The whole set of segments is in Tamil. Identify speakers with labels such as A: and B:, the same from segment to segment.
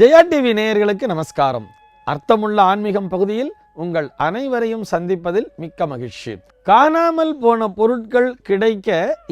A: ஜெயா டிவி நேயர்களுக்கு நமஸ்காரம். அர்த்தமுள்ள ஆன்மீகம் பகுதியில் உங்கள் அனைவரையும் சந்திப்பதில் மிக்க மகிழ்ச்சி. காணாமல் போன பொருட்கள் கிடைக்க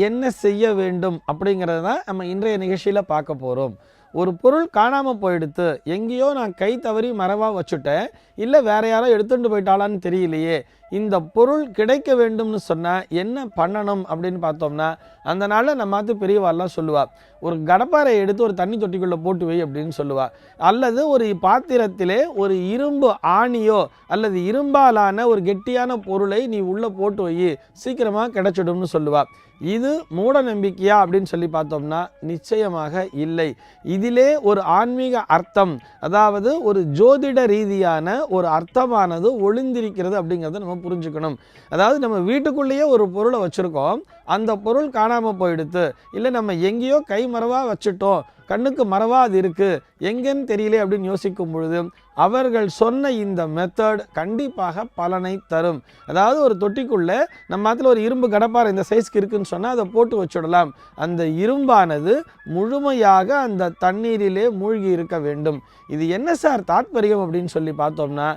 A: என்ன செய்ய வேண்டும் அப்படிங்கிறத தான் நம்ம இன்றைய நிகழ்ச்சியில் பார்க்க போகிறோம் ஒரு பொருள் காணாமல் போயிடுத்து எங்கேயோ நான் கை தவறி மறவா வச்சுட்டேன் இல்லை வேற யாரோ எடுத்துட்டு போயிட்டாளான்னு தெரியலையே இந்த பொருள் கிடைக்க வேண்டும்னு சொன்னால் என்ன பண்ணணும் அப்படின்னு பார்த்தோம்னா அந்த நாளில் நம்ம பார்த்து பெரியவாள்லாம் சொல்லுவாள் ஒரு கடப்பாரை எடுத்து ஒரு தண்ணி தொட்டிக்குள்ளே போட்டு வை அப்படின்னு சொல்லுவாள் அல்லது ஒரு பாத்திரத்திலே ஒரு இரும்பு ஆணியோ அல்லது இரும்பாலான ஒரு கெட்டியான பொருளை நீ உள்ளே போட்டு வை. சீக்கிரமாக கிடைச்சிடும்னு சொல்லுவாள் இது மூட நம்பிக்கையா அப்படின்னு சொல்லி பார்த்தோம்னா நிச்சயமாக இல்லை. இதிலே ஒரு ஆன்மீக அர்த்தம் அதாவது ஒரு ஜோதிட ரீதியான ஒரு அர்த்தமானது ஒளிந்திருக்கிறது அப்படிங்கிறத நம்ம புரிஞ்சுக்கணும். அதாவது நம்ம வீட்டுக்குள்ளேயே ஒரு பொருளை வச்சுருக்கோம். அந்த பொருள் காணாமல் போயிடுத்து. இல்லை நம்ம எங்கேயோ கை மறவாக வச்சுட்டோம். கண்ணுக்கு மறவா அது இருக்குது எங்கேன்னு தெரியல அப்படின்னு யோசிக்கும் பொழுது அவர்கள் சொன்ன இந்த மெத்தட் கண்டிப்பாக பலனை தரும். அதாவது ஒரு தொட்டிக்குள்ளே நம்ம அதில் ஒரு இரும்பு கடப்பாறை இந்த சைஸ்க்கு இருக்குன்னு சொன்னால் அதை போட்டு வச்சுடலாம். அந்த இரும்பானது முழுமையாக அந்த தண்ணீரிலே மூழ்கி இருக்க வேண்டும். இது என்ன சார் தாத்பரியம் அப்படின்னு சொல்லி பார்த்தோம்னா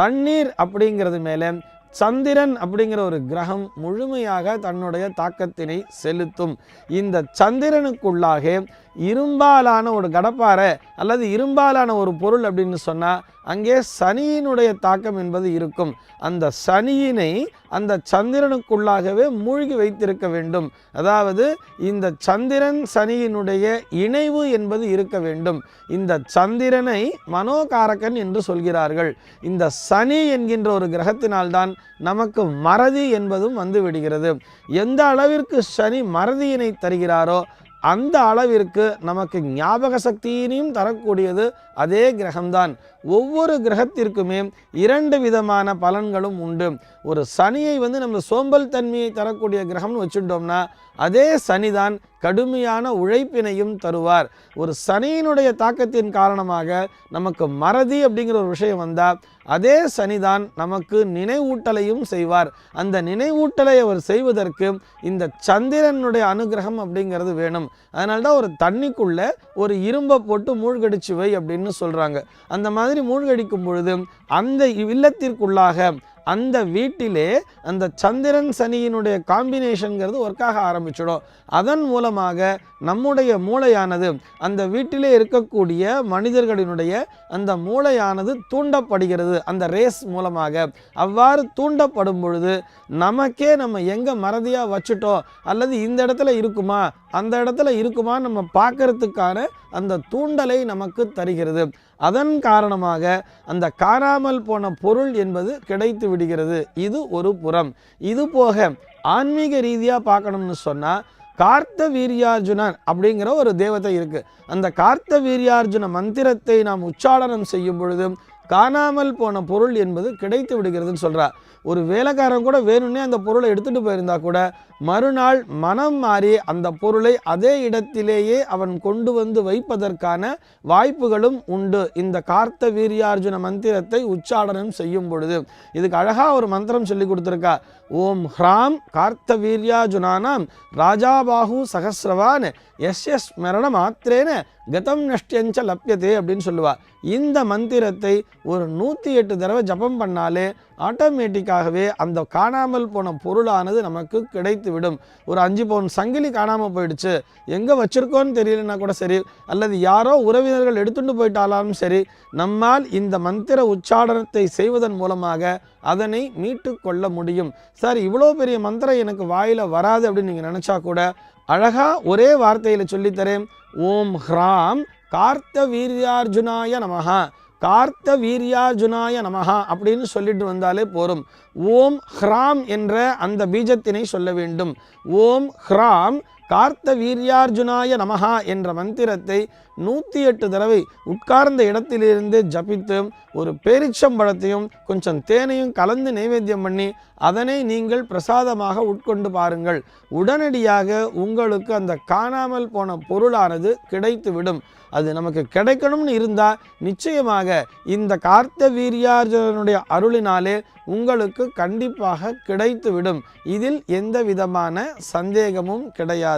A: தண்ணீர் அப்படிங்கிறது மேலே சந்திரன் அப்படிங்கிற ஒரு கிரகம் முழுமையாக தன்னுடைய தாக்கத்தினை செலுத்தும். இந்த சந்திரனுக்குள்ளாக இரும்பாலான ஒரு கடப்பாறை அல்லது இரும்பாலான ஒரு பொருள் அப்படின்னு சொன்னால் அங்கே சனியினுடைய தாக்கம் என்பது இருக்கும். அந்த சனியினை அந்த சந்திரனுக்குள்ளாகவே மூழ்கி வைத்திருக்க வேண்டும். அதாவது இந்த சந்திரன் சனியினுடைய இணைவு என்பது இருக்க வேண்டும். இந்த சந்திரனை மனோகாரகன் என்று சொல்கிறார்கள். இந்த சனி என்கின்ற ஒரு கிரகத்தினால்தான் நமக்கு மறதி என்பதும் வந்து விடுகிறது. எந்த அளவிற்கு சனி மறதியினை தருகிறாரோ அந்த அளவிற்கு நமக்கு ஞாபக சக்தியினையும் தரக்கூடியது அதே கிரகம்தான். ஒவ்வொரு கிரகத்திற்குமே இரண்டு விதமான பலன்களும் உண்டு. ஒரு சனியை வந்து நம்ம சோம்பல் தன்மையை தரக்கூடிய கிரகம்னு வச்சுட்டோம்னா அதே சனிதான் கடுமையான உழைப்பினையும் தருவார். ஒரு சனியினுடைய தாக்கத்தின் காரணமாக நமக்கு மறதி அப்படிங்கிற ஒரு விஷயம் வந்தால் அதே சனிதான் நமக்கு நினைவூட்டலையும் செய்வார். அந்த நினைவூட்டலை அவர் செய்வதற்கு இந்த சந்திரனுடைய அனுகிரகம் அப்படிங்கிறது வேணும். அதனால தான் ஒரு தண்ணிக்குள்ள ஒரு இரும்பை போட்டு மூழ்கடிச்சு வை அப்படின்னு சொல்கிறாங்க அந்த மாதிரி மூழ்கடிக்கும் பொழுது அந்த இல்லத்திற்குள்ளாக அந்த வீட்டிலே அந்த சந்திரன் சனியினுடைய காம்பினேஷனுங்கிறது ஒர்க்காக ஆரம்பிச்சிடும். அதன் மூலமாக நம்முடைய மூளையானது அந்த வீட்டிலே இருக்கக்கூடிய மனிதர்களினுடைய அந்த மூளையானது தூண்டப்படுகிறது. அந்த ரேஸ் மூலமாக. அவ்வாறு தூண்டப்படும் பொழுது நமக்கே நம்ம எங்கே மறதியாக வச்சுட்டோம்? அல்லது இந்த இடத்துல இருக்குமா? அந்த இடத்துல இருக்குமா நம்ம பார்க்கறதுக்கான அந்த தூண்டலை நமக்கு தருகிறது. அதன் காரணமாக அந்த காணாமல் போன பொருள் என்பது கிடைத்து விடுகிறது. இது ஒரு புறம். இது போக ஆன்மீக ரீதியாக பார்க்கணும்னு சொன்னால் கார்த்த வீரியார்ஜுனன் அப்படிங்கிற ஒரு தேவதை இருக்குது அந்த கார்த்த வீரியார்ஜுன மந்திரத்தை நாம் உச்சாடனம் செய்யும் பொழுது காணாமல் போன பொருள் என்பது கிடைத்து விடுகிறதுன்னு சொல்கிறார் ஒரு வேலைக்காரன் கூட வேணும்னே அந்த பொருளை எடுத்துட்டு போயிருந்தா கூட மறுநாள் மனம் மாறி அந்த பொருளை அதே இடத்திலேயே அவன் கொண்டு வந்து வைப்பதற்கான வாய்ப்புகளும் உண்டு. இந்த கார்த்த வீரியார்ஜுன மந்திரத்தை உச்சாடனம் செய்யும் பொழுது இதுக்கு அழகாக ஒரு மந்திரம் சொல்லி கொடுத்துருக்கா. ஓம் ஹ்ராம் கார்த்த வீரியார்ஜுனானாம் ராஜாபாகு சகசிரவான் எஸ் எஸ் மரண மாத்திரேன கதம் நஷ்டியஞ்ச லப்யதே அப்படின்னு சொல்லுவாள் இந்த மந்திரத்தை ஒரு நூற்றி எட்டு தடவை ஜபம் பண்ணாலே ஆட்டோமேட்டிக்காகவே அந்த காணாமல் போன பொருளானது நமக்கு கிடைத்து விடும் ஒரு அஞ்சு பவுன் சங்கிலி காணாமல் போயிடுச்சு. எங்கே வச்சுருக்கோன்னு தெரியலனா கூட சரி அல்லது யாரோ உறவினர்கள் எடுத்துட்டு போயிட்டாலும் சரி நம்மால் இந்த மந்திர உச்சாடனத்தை செய்வதன் மூலமாக அதனை மீட்டு கொள்ள முடியும். சார் இவ்வளோ பெரிய மந்திரம் எனக்கு வாயில் வராது அப்படின்னு நீங்கள் நினச்சா கூட அழகாக ஒரே வார்த்தையில் சொல்லித்தரேன் ஓம் ஹ்ராம் கார்த்த வீரியார்ஜுனாய நமகா கார்த்த வீரியார்ஜுனாய நமகா அப்படின்னு சொல்லிட்டு வந்தாலே போரும். ஓம் ஹ்ராம் என்ற அந்த பீஜத்தினை சொல்ல வேண்டும். ஓம் ஹ்ராம் கார்த்த வீரியார்ஜுனாய நமகா என்ற மந்திரத்தை நூற்றி எட்டு தடவை உட்கார்ந்த இடத்திலிருந்து ஜபித்து ஒரு பேரிச்சம்பழத்தையும் கொஞ்சம் தேனையும் கலந்து நைவேத்தியம் பண்ணி அதனை நீங்கள் பிரசாதமாக உட்கொண்டு பாருங்கள். உடனடியாக உங்களுக்கு அந்த காணாமல் போன பொருளானது கிடைத்துவிடும். அது நமக்கு கிடைக்கணும்னு இருந்தால் நிச்சயமாக இந்த கார்த்த வீரியார்ஜுனனுடைய அருளினாலே உங்களுக்கு கண்டிப்பாக கிடைத்துவிடும். இதில் எந்த விதமான சந்தேகமும் கிடையாது.